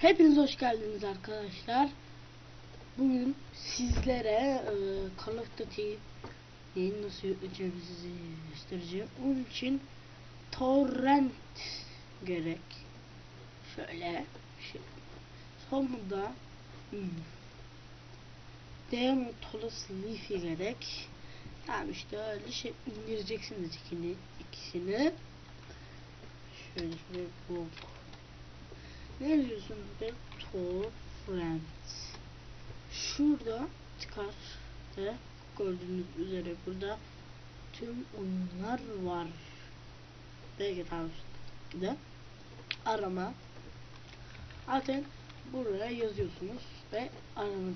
Hepiniz hoş geldiniz arkadaşlar. Bugün sizlere e, Call of Duty'yi nasıl yükleyeceğimizi göstereceğim. Onun için torrent gerek. Şöyle şey. Sonunda hmm, Demo Tolos Leafy gerek. Tamam işte öyle şey indireceksiniz ikini, ikisini. Şöyle şöyle bu ne diyorsun be? Torrent. Şurada çıkar ve gördüğünüz üzere burada tüm oyunlar var. Belki de arama. Zaten buraya yazıyorsunuz ve arama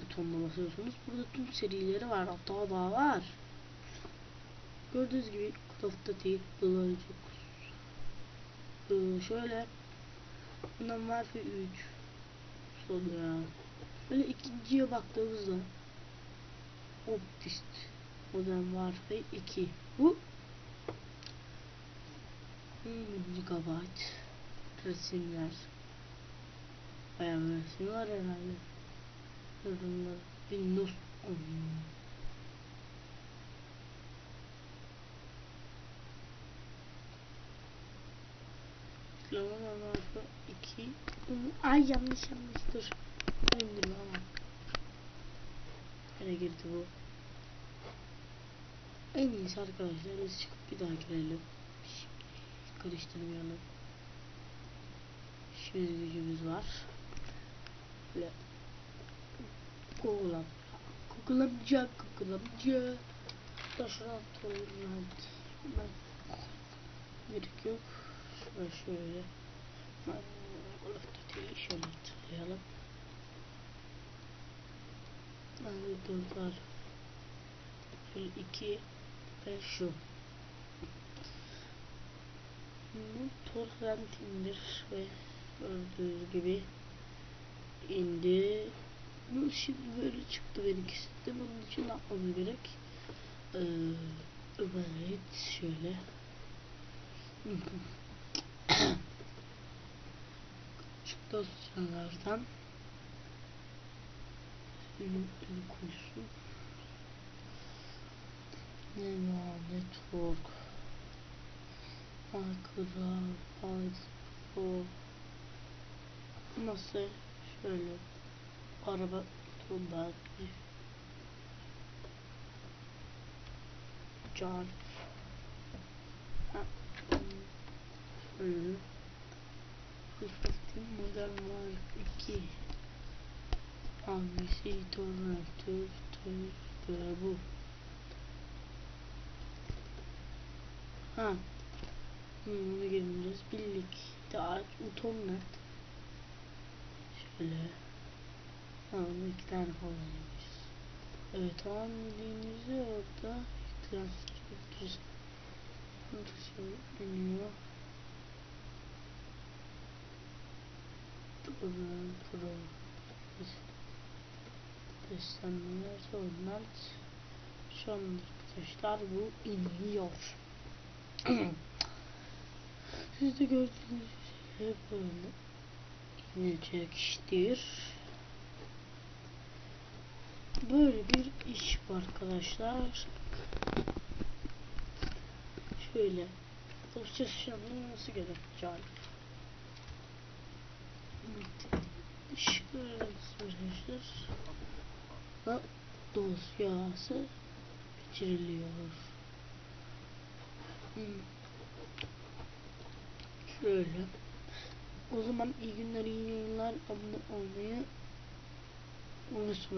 butonuna basıyorsunuz. Burada tüm serileri var. Hatta daha var. Gördüğünüz gibi Call of Duty şöyle Bundan Warfare 3 Sonra Böyle ikinciye baktığımızda Optist Modern Warfare 2 Bu Gigabyte Resimler Bayağı resim var herhalde. Yorumlar Windows 10 Lama Warfare 2 Ay yanlış yanlış. Dur. İndirme ama. Nereye girdi bu. En iyisi arkadaşlar biz çıkıp bir daha girelim. Karıştırmayalım İşimiz gücümüz var. Böyle. Google Google amca Google amca. Da şuna torrent Gerek yok. Şöyle şöyle şöyle tıklayalım. Var. Şöyle iki ve şu. Bu torrent indir ve gördüğünüz gibi indi. Bu şimdi böyle çıktı benimkisi de bunun için ne yapmamız gerek? Ee, evet şöyle. Dosyalardan ürün koysun Neva Network Ankara Python Nasıl şöyle araba turlar Can. Şöyle. Fırsatın var 2 Hangisi tornatör tör bu Ha. Bunu gireceğiz birlik daha utonlat Şöyle. Ha bunu iki tane kullanıyoruz Evet tamam dediğimizde orada Transfer Bunu dönüyor Ürün Pro beslenmeler sorunlar şu an arkadaşlar bu iniyor siz de gördüğünüz gibi böyle inecektir. Böyle bir iş var arkadaşlar. Şöyle dosyasının nasıl cahil Şöyle arkadaşlar da dosyası geçiriliyor. Hmm. Şöyle. O zaman iyi günler, iyi yayınlar, abone olmayı unutmayın.